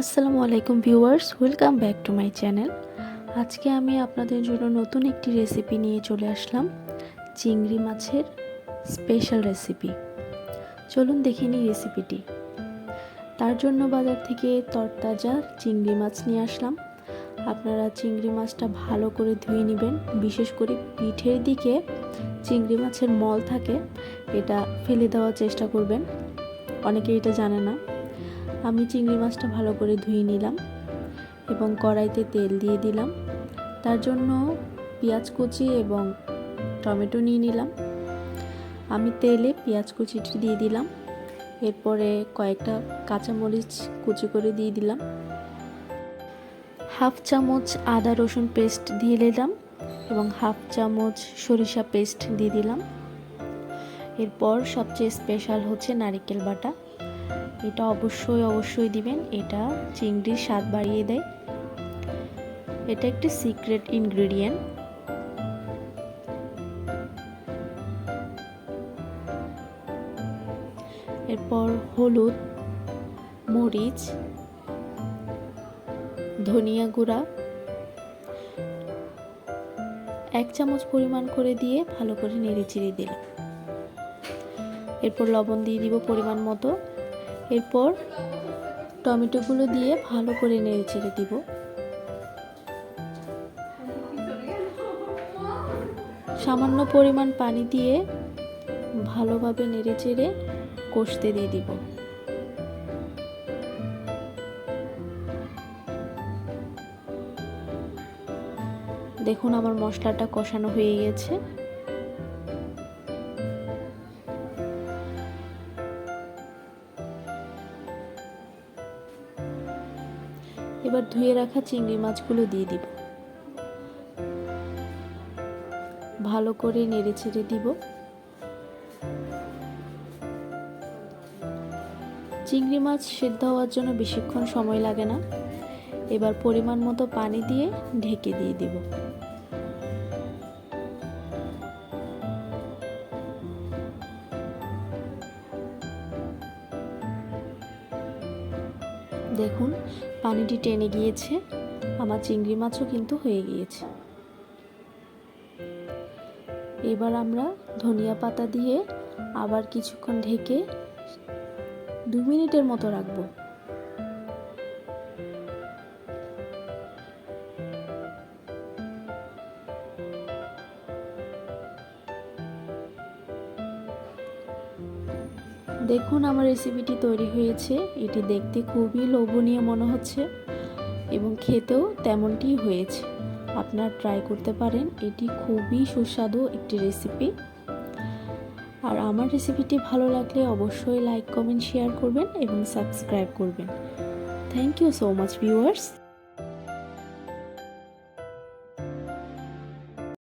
আসসালামু আলাইকুম viewers, welcome back to my channel. আজকে আমি আপনাদের জন্য নতুন একটি রেসিপি নিয়ে চলে আসলাম, চিংড়ি মাছের স্পেশাল রেসিপি। চলুন দেখে নিই রেসিপিটি। তার জন্য বাজার থেকে তরতাজা চিংড়ি মাছ নিয়ে আসলাম। আপনারা চিংড়ি মাছটা ভালো করে ধুয়ে নেবেন, বিশেষ করে পিঠের দিকে চিংড়ি মাছের মল থাকে, এটা ফেলে দেওয়ার চেষ্টা করবেন। অনেকে এটা জানে না। আমি চিংড়ি মাছটা ভালো করে ধুয়ে নিলাম এবং কড়াইতে তেল দিয়ে দিলাম। তার জন্য পেঁয়াজ কুচি এবং টমেটো নিয়ে নিলাম। আমি তেলে পেঁয়াজ কুচিটি দিয়ে দিলাম। এরপরে কয়েকটা কাঁচামরিচ কুচি করে দিয়ে দিলাম। হাফ চামচ আদা রসুন পেস্ট দিয়ে দিলাম এবং হাফ চামচ সরিষা পেস্ট দিয়ে দিলাম। এরপর সবচেয়ে স্পেশাল হচ্ছে নারিকেল বাটা। এটা অবশ্যই অবশ্যই দিবেন। এটা চিংড়ির স্বাদ বাড়িয়ে দেয়। এটা একটি সিক্রেট ইনগ্রেডিয়েন্ট এরপর হলুদ, মরিচ, ধনিয়া গুঁড়া, এক চামচ পরিমাণ করে দিয়ে ভালো করে নেড়ে চিড়ে দিলাম। এরপর লবণ দিয়ে দিব পরিমাণ মতো। এরপর টমেটোগুলো দিয়ে ভালো করে নেড়ে চেড়ে দিব। সামান্য পরিমাণ পানি দিয়ে ভালোভাবে নেড়ে চেড়ে কষতে দিয়ে দিব। দেখুন আমার মশলাটা কষানো হয়ে গেছে। এবার ধুয়ে রাখা চিংড়ি মাছগুলো দিয়ে দিব। ভালো করে নেড়ে ছেড়ে দিব। চিংড়ি মাছ সেদ্ধ হওয়ার জন্য বেশিক্ষণ সময় লাগে না। এবার পরিমাণ মতো পানি দিয়ে ঢেকে দিয়ে দিব। দেখুন, পানিটি টেনে গিয়েছে। আমার চিংড়ি মাছও কিন্তু হয়ে গিয়েছে। এবার আমরা ধনিয়া পাতা দিয়ে আবার কিছুক্ষণ ঢেকে দু মিনিটের মতো রাখব। দেখুন আমার রেসিপিটি তৈরি হয়েছে। এটি দেখতে খুবই লোভনীয় মনে হচ্ছে এবং খেতেও তেমনটিই হয়েছে। আপনারা ট্রাই করতে পারেন। এটি খুবই সুস্বাদু একটি রেসিপি আর আমার রেসিপিটি ভালো লাগলে অবশ্যই লাইক কমেন্ট শেয়ার করবেন এবং সাবস্ক্রাইব করবেন। Thank you so much viewers